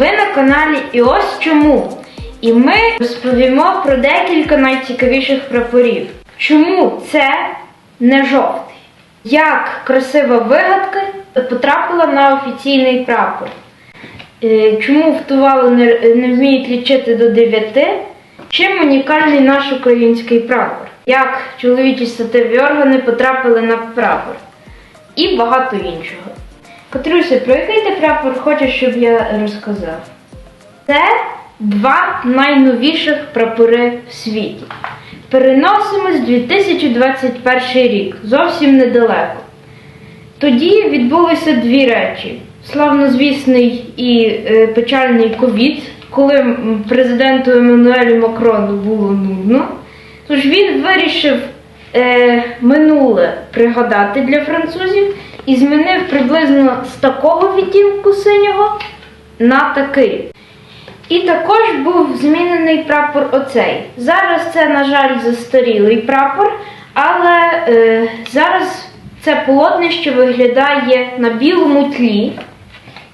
Ви на каналі І ось чому. І ми розповімо про декілька найцікавіших прапорів. Чому це не жовтий? Як красива вигадка потрапила на офіційний прапор? Е, Чому в Тувалу не, не вміють лічити до 9? Чим унікальний наш український прапор? Як чоловічі статеві органи потрапили на прапор? І багато іншого. Катруся, про який ти прапор хочеш, щоб я розказав? Це два найновіших прапори в світі. Переносимось 2021 рік, зовсім недалеко. Тоді відбулися дві речі: славнозвісний і е, печальний ковід, коли президенту Еммануелю Макрону було нудно. Тож він вирішив е, минуле пригадати для французів і змінив приблизно з такого відтінку синього на такий. І також був змінений прапор оцей. Зараз це, на жаль, застарілий прапор, але е, зараз це полотнище виглядає на білому тлі.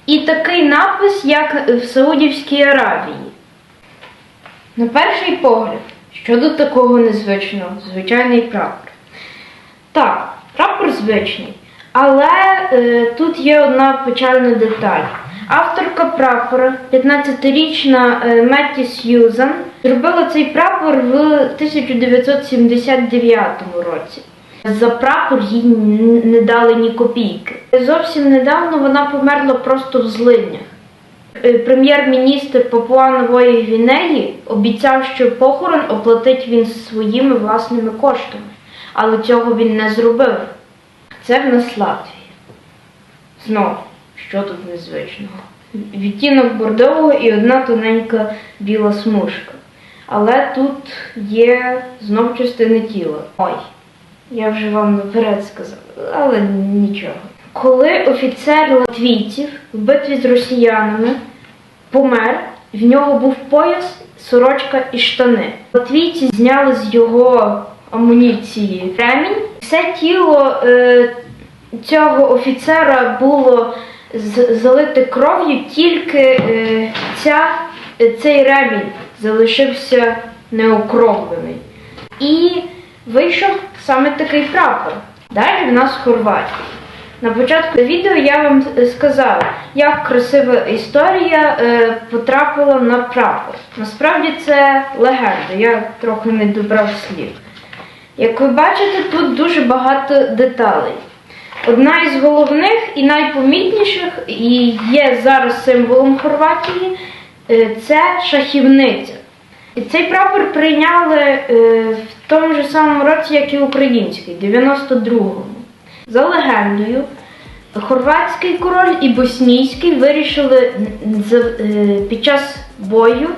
І такий напис, як в Саудівській Аравії. На перший погляд, що до такого незвичного, звичайний прапор. Так, прапор звичний, але е, тут є одна печальна деталь. Авторка прапора, 15-річна е, Метті Сьюзан, зробила цей прапор в 1979 році. За прапор їй не дали ні копійки. Зовсім недавно вона померла просто в злиднях. Е, Прем'єр-міністр Папуа Нової Гвінеї обіцяв, що похорон оплатить він своїми власними коштами, але цього він не зробив. Це в нас Латвія. Знову, що тут незвичного? Відтінок бордового і одна тоненька біла смужка. Але тут є знов частини тіла. Ой, я вже вам наперед сказав, але нічого. Коли офіцер латвійців в битві з росіянами помер, в нього був пояс, сорочка і штани. Латвійці зняли з його амуніції ремінь. Все тіло е, цього офіцера було залите кров'ю, тільки е, ця, е, цей ремінь залишився неокровлений. І вийшов саме такий прапор. Далі в нас Хорватія. На початку відео я вам сказала, як красива історія е, потрапила на прапор. Насправді це легенда, я трохи не добрав слів. Як ви бачите, тут дуже багато деталей. Одна із головних і найпомітніших, і є зараз символом Хорватії, е, це шахівниця. І цей прапор прийняли е, в тому ж самому році, як і український, 92-му. За легендою, хорватський король і боснійський вирішили е, під час бою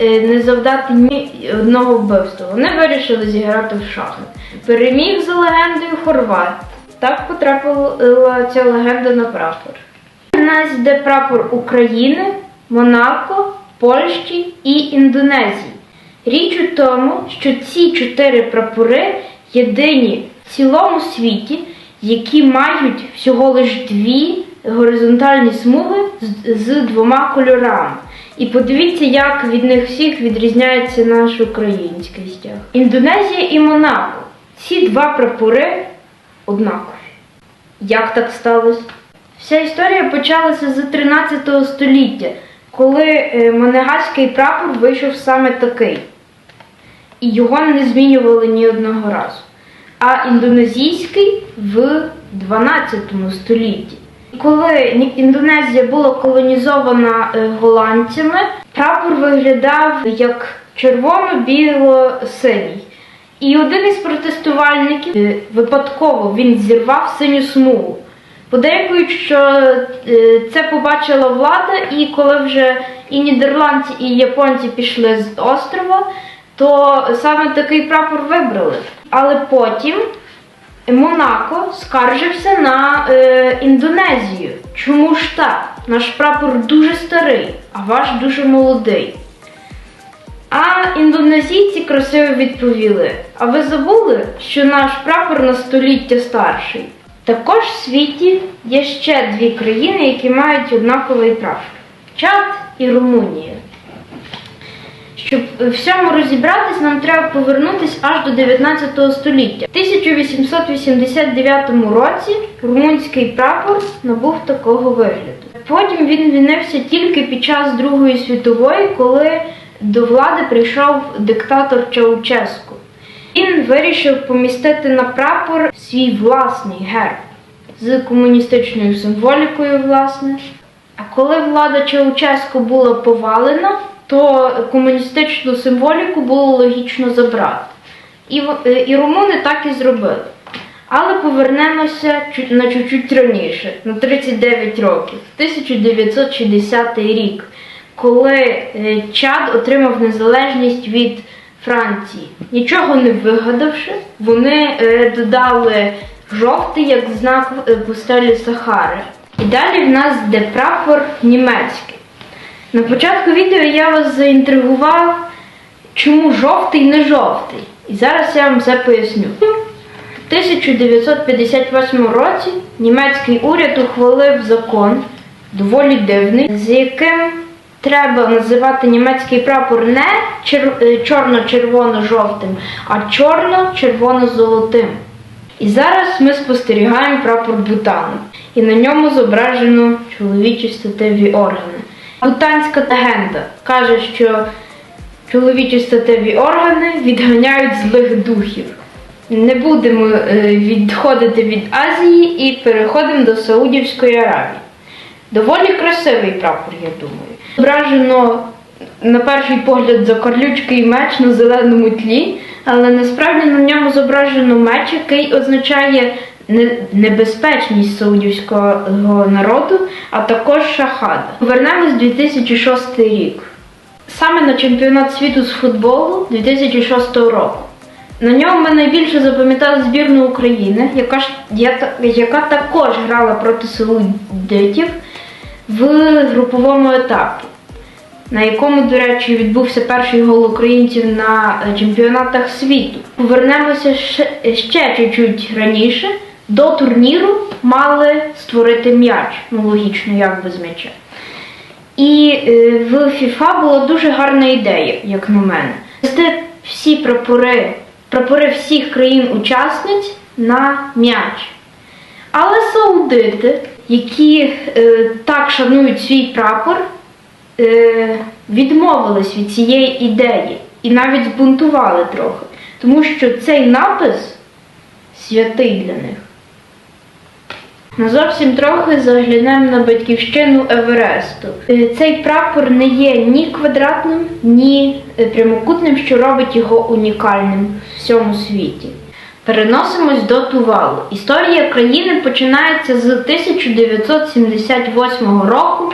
не завдати ні одного вбивства. Вони вирішили зіграти в шахи. Переміг за легендою хорват. Так потрапила ця легенда на прапор. У нас йде прапор України, Монако, Польщі і Індонезії. Річ у тому, що ці чотири прапори єдині в цілому світі, які мають всього лише дві горизонтальні смуги з, з двома кольорами. І подивіться, як від них всіх відрізняється наш український стяг. Індонезія і Монако. Ці два прапори однакові. Як так сталося? Вся історія почалася з 13 століття, коли е, монегальський прапор вийшов саме такий. І його не змінювали ні одного разу. А індонезійський в 12 столітті. Коли Індонезія була колонізована е, голландцями, прапор виглядав як червоно-біло-синій. І один із протестувальників е, випадково він зірвав синю смугу. Подейкують, що е, це побачила влада, і коли вже і нідерландці, і японці пішли з острова, то саме такий прапор вибрали. Але потім Монако скаржився на е, Індонезію. Чому ж так? Наш прапор дуже старий, а ваш дуже молодий. А індонезійці красиво відповіли: А ви забули, що наш прапор на століття старший? Також в світі є ще дві країни, які мають однаковий прапор: Чад і Румунія. Щоб всьому розібратись, нам треба повернутися аж до 19 століття. В 1889 році румунський прапор набув такого вигляду. Потім він змінився тільки під час Другої світової, коли до влади прийшов диктатор Чауческу. Він вирішив помістити на прапор свій власний герб з комуністичною символікою, власне. А коли влада Чауческу була повалена, то комуністичну символіку було логічно забрати. І, е, і румуни так і зробили. Але повернемося на чуть-чуть раніше, на 39 років, 1960 рік, коли е, Чад отримав незалежність від Франції. Нічого не вигадавши, вони е, додали жовтий як знак пустелі Сахари. І далі в нас йде прапор німецький. На початку відео я вас заінтригував, чому жовтий не жовтий. І зараз я вам все поясню. В 1958 році німецький уряд ухвалив закон, доволі дивний, з яким треба називати німецький прапор не е, чорно-червоно-жовтим, а чорно-червоно-золотим. І зараз ми спостерігаємо прапор Бутану, і на ньому зображено чоловічі статеві органи. Бутанська легенда каже, що чоловічі статеві органи відганяють злих духів. Не будемо е, відходити від Азії і переходимо до Саудівської Аравії. Доволі красивий прапор, я думаю. Зображено на перший погляд закорлючкий меч на зеленому тлі, але насправді на ньому зображено меч, який означає небезпечність саудівського народу, а також шахада. Повернемось 2006 рік. Саме на чемпіонат світу з футболу 2006 року. На ньому ми найбільше запам'ятали збірну України, яка, ж, яка також грала проти саудитів в груповому етапі, на якому, до речі, відбувся перший гол українців на чемпіонатах світу. Повернемося ще чуть-чуть раніше. До турніру мали створити м'яч. Ну, логічно, як без м'яча. І е, в FIFA була дуже гарна ідея, як на мене. Вести всі прапори, прапори всіх країн-учасниць на м'яч. Але саудити, які е, так шанують свій прапор, е, відмовились від цієї ідеї і навіть збунтували трохи. Тому що цей напис святий для них. На зовсім трохи заглянемо на батьківщину Евересту. Е, Цей прапор не є ні квадратним, ні е, прямокутним, що робить його унікальним в всьому світі. Переносимось до Тувалу. Історія країни починається з 1978 року,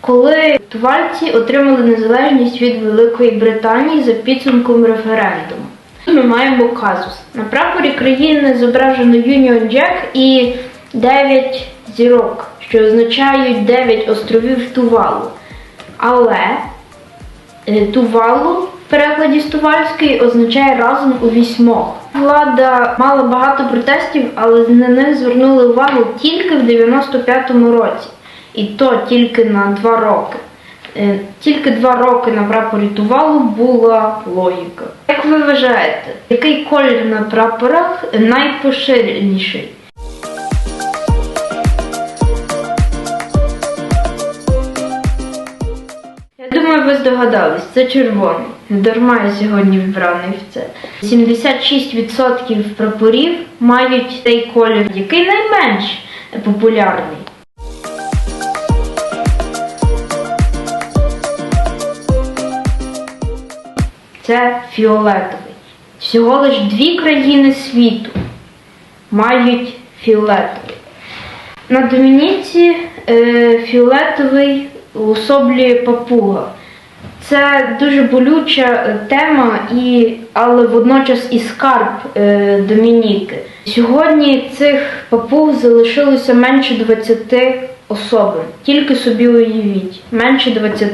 коли тувальці отримали незалежність від Великої Британії за підсумком референдуму. Ми маємо казус. На прапорі країни зображено Union Jack і 9 зірок, що означають 9 островів Тувалу. Але е, Тувалу в перекладі з тувальської означає разом у вісьмох. Влада мала багато протестів, але на них звернули увагу тільки в 95-му році. І то тільки на два роки. Е, Тільки два роки на прапорі Тувалу була логіка. Як ви вважаєте, який колір на прапорах найпоширеніший? Думаю, ви здогадались, це червоний. Дарма я сьогодні вбраний в це. 76% прапорів мають цей колір, який найменш популярний. Це фіолетовий. Всього лиш дві країни світу мають фіолетовий. На Домініці е, фіолетовий уособлює папуга. Це дуже болюча е, тема, і, але водночас і скарб е, Домініки. Сьогодні цих папуг залишилося менше 20 особин. Тільки собі уявіть, менше 20.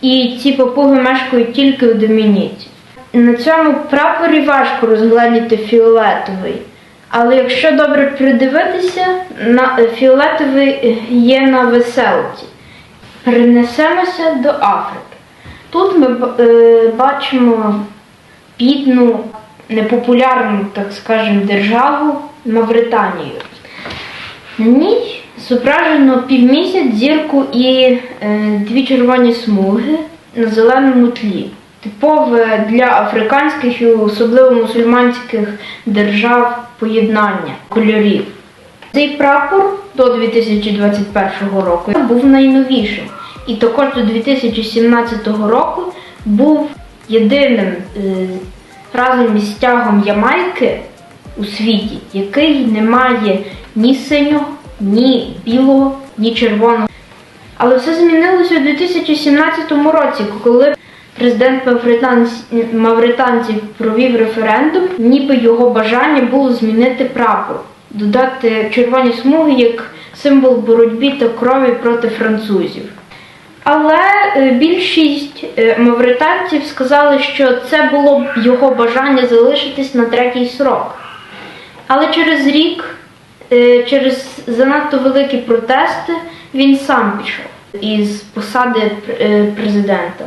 І ці папуги мешкають тільки в Домініці. На цьому прапорі важко розгледіти фіолетовий. Але якщо добре придивитися, на е, фіолетовий є на веселці. Перенесемося до Африки. Тут ми е, бачимо бідну, непопулярну, так скажемо, державу Мавританію. На ній зображено півмісяць, зірку і е, дві червоні смуги на зеленому тлі. Типове для африканських і особливо мусульманських держав поєднання кольорів. Цей прапор до 2021 року був найновішим. І також до 2017 року був єдиним е, разом із стягом Ямайки у світі, який не має ні синього, ні білого, ні червоного. Але все змінилося у 2017 році, коли президент мавританців провів референдум, ніби його бажання було змінити прапор, додати червоні смуги як символ боротьби та крові проти французів. Але е, більшість е, мавританців сказали, що це було б його бажання залишитись на третій срок. Але через рік, е, через занадто великі протести, він сам пішов із посади президента.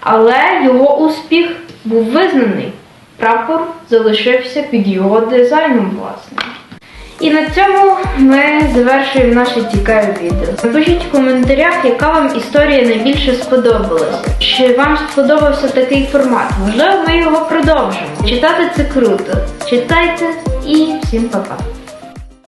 Але його успіх був визнаний. Прапор залишився під його дизайном, власне. І на цьому ми завершуємо наше цікаве відео. Напишіть в коментарях, яка вам історія найбільше сподобалася. Чи вам сподобався такий формат? Можливо, ми його продовжимо. Читати це круто. Читайте і всім па-па.